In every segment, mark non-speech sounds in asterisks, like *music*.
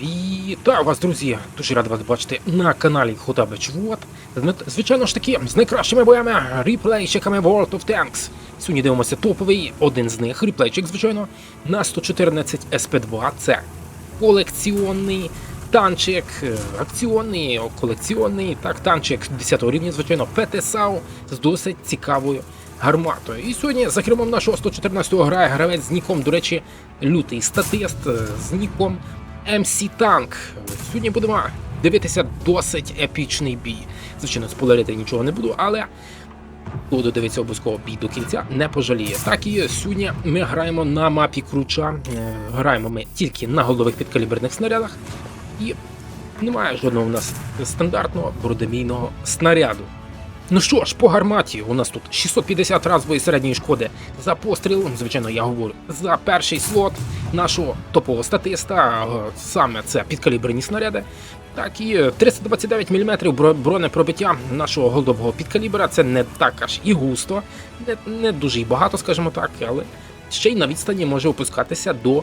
Вітаю вас, друзі! Дуже радий вас бачити на каналі Хотабич Вот. Звичайно ж таки, з найкращими боями, реплейчиками World of Tanks. Сьогодні дивимося топовий, один з них, реплейчик, звичайно, на 114 SP2. Це колекціонний танчик, е, акціонний, колекціонний, так, танчик 10 рівня, звичайно, ПТСАУ з досить цікавою гарматою. І сьогодні за кермом нашого 114-го грає гравець з ніком, до речі, лютий статист е, з ніком MC Tank. Сьогодні будемо дивитися досить епічний бій. Звичайно, спойлерити нічого не буду, але хто додивиться обов'язково бій до кінця, не пожаліє. Так і сьогодні ми граємо на мапі Круча. Е, Граємо ми тільки на голових підкаліберних снарядах. І немає жодного у нас стандартного бродомійного снаряду. Ну що ж, по гарматі у нас тут 650 разової середньої шкоди за постріл. Звичайно, я говорю за перший слот нашого топового статиста. е, Саме це підкаліберні снаряди. Так і е, 329 мм бронепробиття нашого голдового підкалібера. Це не так аж і густо, не, не дуже і багато, скажімо так, але ще й на відстані може опускатися до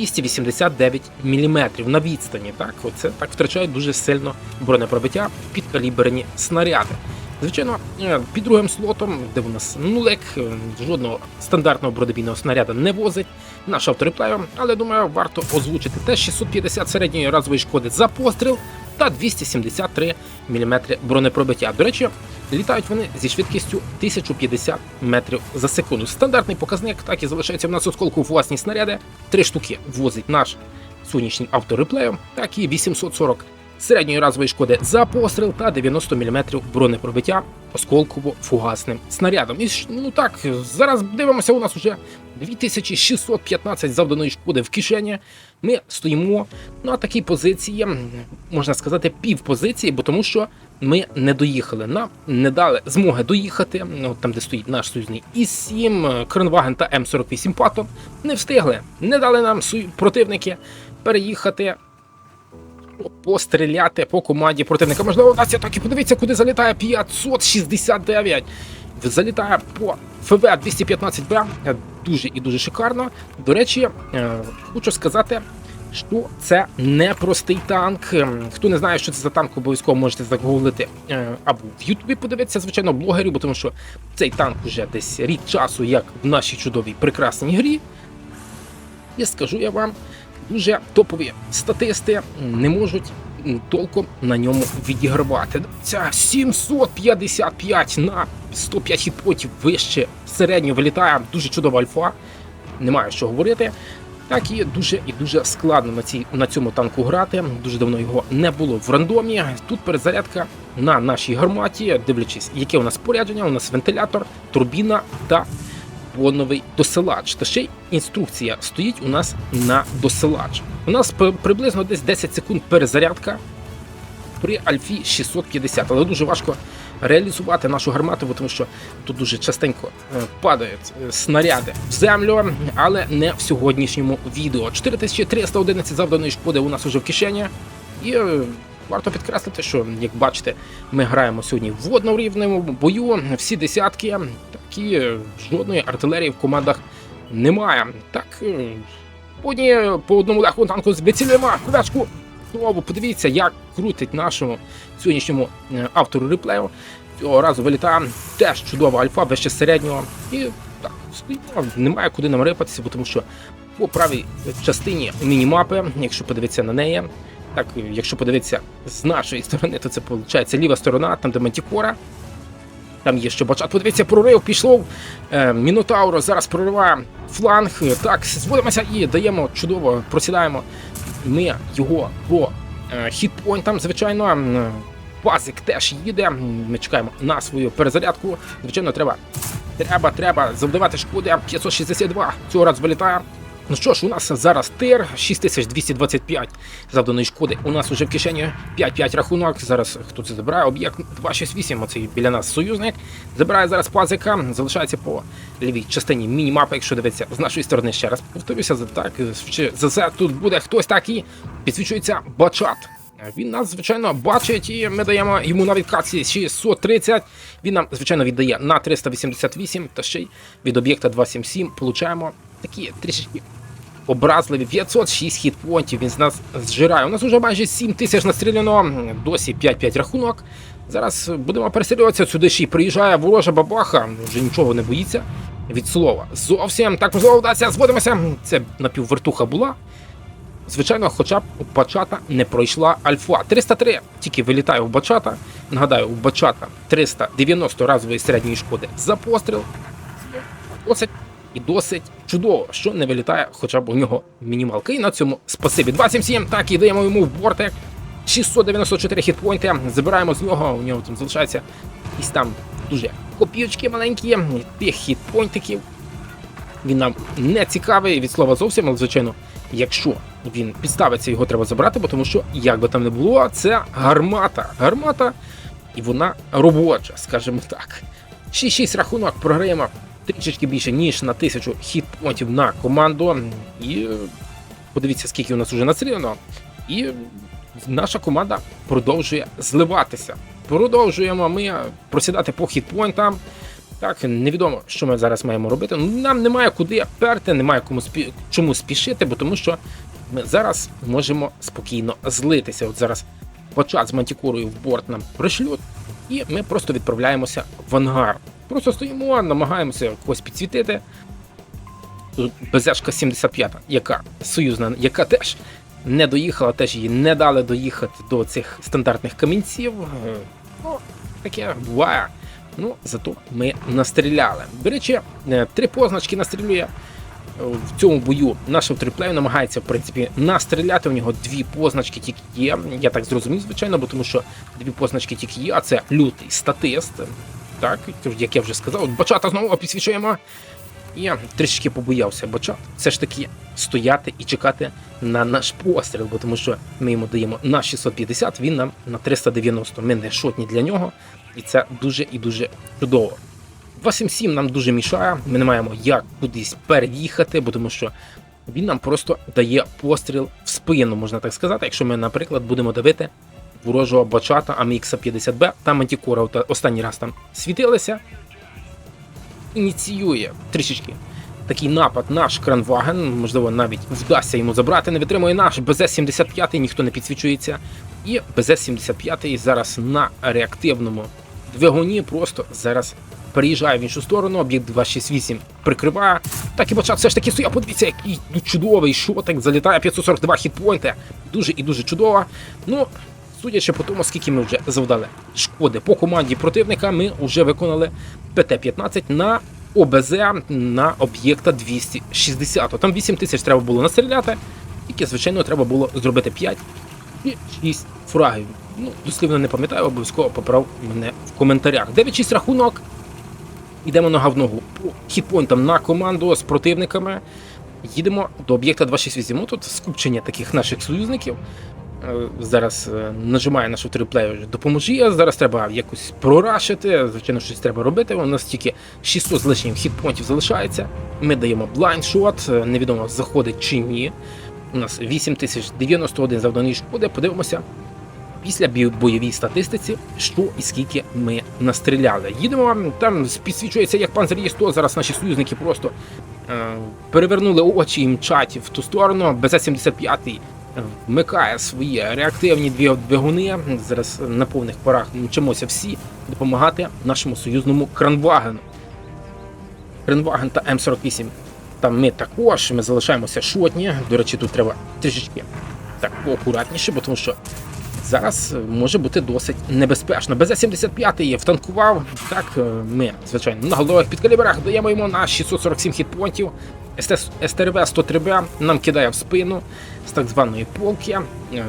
289 мм на відстані. Так, оце так втрачає дуже сильно бронепробиття підкаліберні снаряди. Звичайно, е, під другим слотом, де у нас нулек, е, жодного стандартного бродобійного снаряда не возить наш автореплеєр, але думаю, варто озвучити те 650 середньої разової шкоди за постріл та 273 мм бронепробиття. До речі, літають вони зі швидкістю 1050 метрів за секунду. Стандартний показник, так і залишається в нас осколку власні снаряди. Три штуки возить наш сонячний автореплеєм, так і 840 середньої разової шкоди за постріл та 90 мм бронепробиття осколково-фугасним снарядом. І ну так, зараз дивимося, у нас вже 2615 завданої шкоди в кишені. Ми стоїмо на такій позиції, можна сказати, півпозиції, бо тому що ми не доїхали. Нам не дали змоги доїхати. Ну, там, де стоїть наш союзний І-7, Кронваген та М48 Паттон, не встигли. Не дали нам противники переїхати постріляти по команді противника. Можливо, у нас є так і подивіться, куди залітає 569. Залітає по ФВ 215 б Дуже і дуже шикарно. До речі, е, хочу сказати, що це не простий танк. Хто не знає, що це за танк, обов'язково можете загуглити е, або в Ютубі подивитися, звичайно, блогерів, бо тому що цей танк вже десь рік часу, як в нашій чудовій прекрасній грі. І скажу я вам, дуже топові статисти не можуть толком на ньому відігравати. Ця 755 на 105 хітпотів вище середньо вилітає. Дуже чудова альфа. Немає що говорити. Так і дуже і дуже складно на, цій, на цьому танку грати. Дуже давно його не було в рандомі. Тут перезарядка на нашій гарматі, дивлячись, яке у нас спорядження, у нас вентилятор, турбіна та боновий досилач. Та ще й інструкція стоїть у нас на досилач. У нас приблизно десь 10 секунд перезарядка при Альфі 650, але дуже важко реалізувати нашу гармату, тому що тут дуже частенько е, падають е, снаряди в землю, але не в сьогоднішньому відео. 4311 завданої шкоди у нас уже в кишені. І е, варто підкреслити, що як бачите, ми граємо сьогодні в однорівному бою. Всі десятки, такі жодної артилерії в командах немає. Так, е, по одній, по одному легкому танку вицілюємо кулячку. Знову подивіться, як крутить нашому сьогоднішньому е, автору реплею. Цього разу вилітає теж чудова альфа, вище середнього. І так, немає куди нам рипатися, тому що по правій частині мінімапи, якщо подивитися на неї, так, якщо подивитися з нашої сторони, то це виходить ліва сторона, там де Мантікора. Там є ще бачат. Подивіться, прорив пішов. Е, Мінотауро зараз прориває фланг. Так, зводимося і даємо чудово, просідаємо ми його по е, хітпойнтам, звичайно. М, Пазик теж їде. Ми чекаємо на свою перезарядку. Звичайно, треба. Треба, треба завдавати шкоди. 562 цього разу вилітає. Ну що ж, у нас зараз тир 6225 завданої шкоди. У нас уже в кишені 5-5 рахунок. Зараз хто це забирає? Об'єкт 268, оцей біля нас союзник. Забирає зараз пазика, залишається по лівій частині мінімапи, якщо дивитися з нашої сторони ще раз. Повторюся, так ще за це тут буде хтось такий. Підсвічується бачат. Він нас, звичайно, бачить, і ми даємо йому на відкатці 630. Він нам, звичайно, віддає на 388, та ще й від об'єкта 277 получаємо такі трішечки образливі 506 хітпонтів. Він з нас зжирає. У нас вже майже 7 тисяч настріляно, досі 5-5 рахунок. Зараз будемо перестрілюватися. Сюди ще й приїжджає ворожа бабаха, вже нічого не боїться. Від слова. Зовсім так можливо вдасться, зводимося. Це напіввертуха була. Звичайно, хоча б у Бачата не пройшла альфа. 303 тільки вилітає у Бачата. Нагадаю, у Бачата 390 разової середньої шкоди за постріл. Досить і досить чудово, що не вилітає хоча б у нього мінімалка. І на цьому спасибі. 277, так і даємо йому в бортик. 694 хітпойнти. Забираємо з нього. У нього там залишається якісь там дуже копійочки маленькі, тих хітпойнтиків. Він нам не цікавий від слова зовсім, але звичайно, якщо він підставиться, його треба забрати, бо тому що, як би там не було, це гармата. Гармата, і вона робоча, скажімо так. 6-6 рахунок програємо трішечки більше, ніж на тисячу хітпонтів на команду. І е, подивіться, скільки у нас вже настріляно. І наша команда продовжує зливатися. Продовжуємо ми просідати по хітпойнтам. Так, невідомо, що ми зараз маємо робити. Нам немає куди перти, немає кому спі... чому спішити, бо тому що ми зараз можемо спокійно злитися. От зараз почат з мантікурою в борт нам пришлють, і ми просто відправляємося в ангар. Просто стоїмо, намагаємося когось підсвітити. БЗшка 75, яка союзна, яка теж не доїхала, теж її не дали доїхати до цих стандартних камінців. Ну, таке буває. Ну, зато ми настріляли. До речі, е, три позначки настрілює в цьому бою. Наш триплей намагається, в принципі, настріляти. У нього дві позначки тільки є. Я так зрозумів, звичайно, бо тому що дві позначки тільки є, а це лютий статист. Так, як я вже сказав, От бачата знову підсвічуємо. Я трішки побоявся бачат. Все ж таки стояти і чекати на наш постріл, бо тому що ми йому даємо на 650, він нам на 390. Ми не шотні для нього, і це дуже і дуже чудово. 277 нам дуже мішає, ми не маємо як кудись переїхати, бо тому що він нам просто дає постріл в спину, можна так сказати. Якщо ми, наприклад, будемо давити ворожого бачата амх 50 б там мантікора останній раз там світилися, ініціює трішечки такий напад наш кранваген. Можливо, навіть вдасться йому забрати. Не витримує наш БЗ-75, ніхто не підсвічується. І БЗ-75 зараз на реактивному двигуні просто зараз переїжджає в іншу сторону. Об'єкт 268 прикриває. Так і почав все ж таки стояв. Подивіться, який ну, чудовий шотик. Залітає 542 хітпойнти. Дуже і дуже чудово. Ну. Судячи по тому, скільки ми вже завдали шкоди по команді противника, ми вже виконали ПТ-15 на ОБЗ на об'єкта 260. Там 8 тисяч треба було настріляти, тільки, звичайно, треба було зробити 5 і 6 фрагів. Ну, дослівно не пам'ятаю, обов'язково поправ мене в коментарях. 9-6 рахунок. Йдемо нога в ногу по хітпойнтам на команду з противниками. Їдемо до об'єкта 268. Тут скупчення таких наших союзників. Е, Зараз е, нажимає нашу триплею допоможі. Зараз треба якось прорашити. Звичайно, щось треба робити. У нас тільки 600 з лишнім хітпонтів залишається. Ми даємо блайндшот, е, невідомо заходить чи ні. У нас 8091 завданий шкоди. Подивимося після бойовій статистиці, що і скільки ми настріляли. Їдемо, там підсвічується як панзер є 100 Зараз наші союзники просто е, перевернули очі і мчать в ту сторону. БЗ-75 вмикає свої реактивні дві двигуни. Зараз на повних парах мчимося всі допомагати нашому союзному Кранвагену. Кранваген та М48. Там ми також, ми залишаємося шотні. До речі, тут треба трішечки так поакуратніше, бо тому що зараз може бути досить небезпечно. БЗ-75 втанкував. Так, е, ми, звичайно, на головах підкаліберах даємо йому на 647 хітпонтів. СТРВ 103Б нам кидає в спину з так званої полки. Е,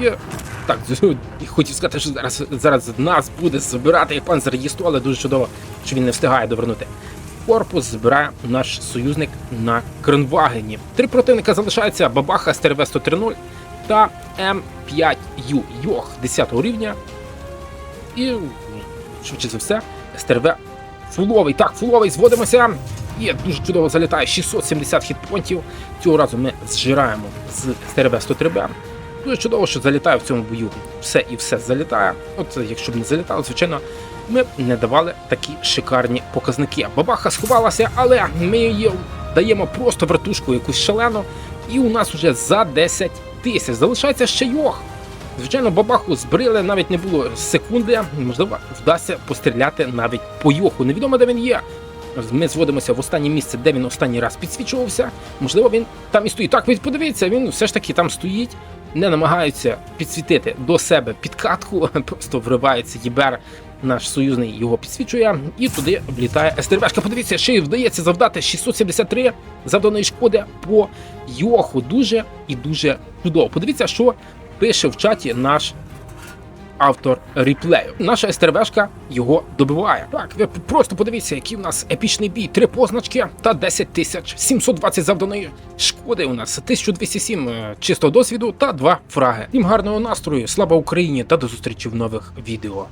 І так, хотів сказати, що зараз, зараз нас буде збирати панзер Єсту, але дуже чудово, що він не встигає довернути. Корпус збирає наш союзник на Кронвагені. Три противника залишаються Бабаха СТРВ 130 та М5Ю Йох 10 рівня. І швидше за все, СТРВ фуловий. Так, фуловий, зводимося. І дуже чудово залітає 670 хітпонтів. Цього разу ми зжираємо з СТРВ 103Б. Дуже чудово, що залітає в цьому бою. Все і все залітає. От якщо б не залітало, звичайно, ми б не давали такі шикарні показники. Бабаха сховалася, але ми її даємо просто вертушку якусь шалену, і у нас вже за 10 тисяч. Залишається ще йох. Звичайно, бабаху збрили, навіть не було секунди. Можливо, вдасться постріляти навіть по йоху. Невідомо, де він є. Ми зводимося в останнє місце, де він останній раз підсвічувався. Можливо, він там і стоїть. Так, ви подивіться, він все ж таки там стоїть, не намагається підсвітити до себе підкатку, *laughs* просто вривається ЄБР, наш союзний його підсвічує, і туди влітає СТРВшка. Подивіться, ще й вдається завдати 673 завданої шкоди по Йоху. Дуже і дуже чудово. Подивіться, що пише в чаті наш автор реплею. Наша СТРВшка його добиває. Так, ви просто подивіться, який у нас епічний бій. Три позначки та 10 тисяч 720 завданої шкоди. У нас 1207 е, чистого досвіду та два фраги. Всім гарного настрою, слава Україні та до зустрічі в нових відео.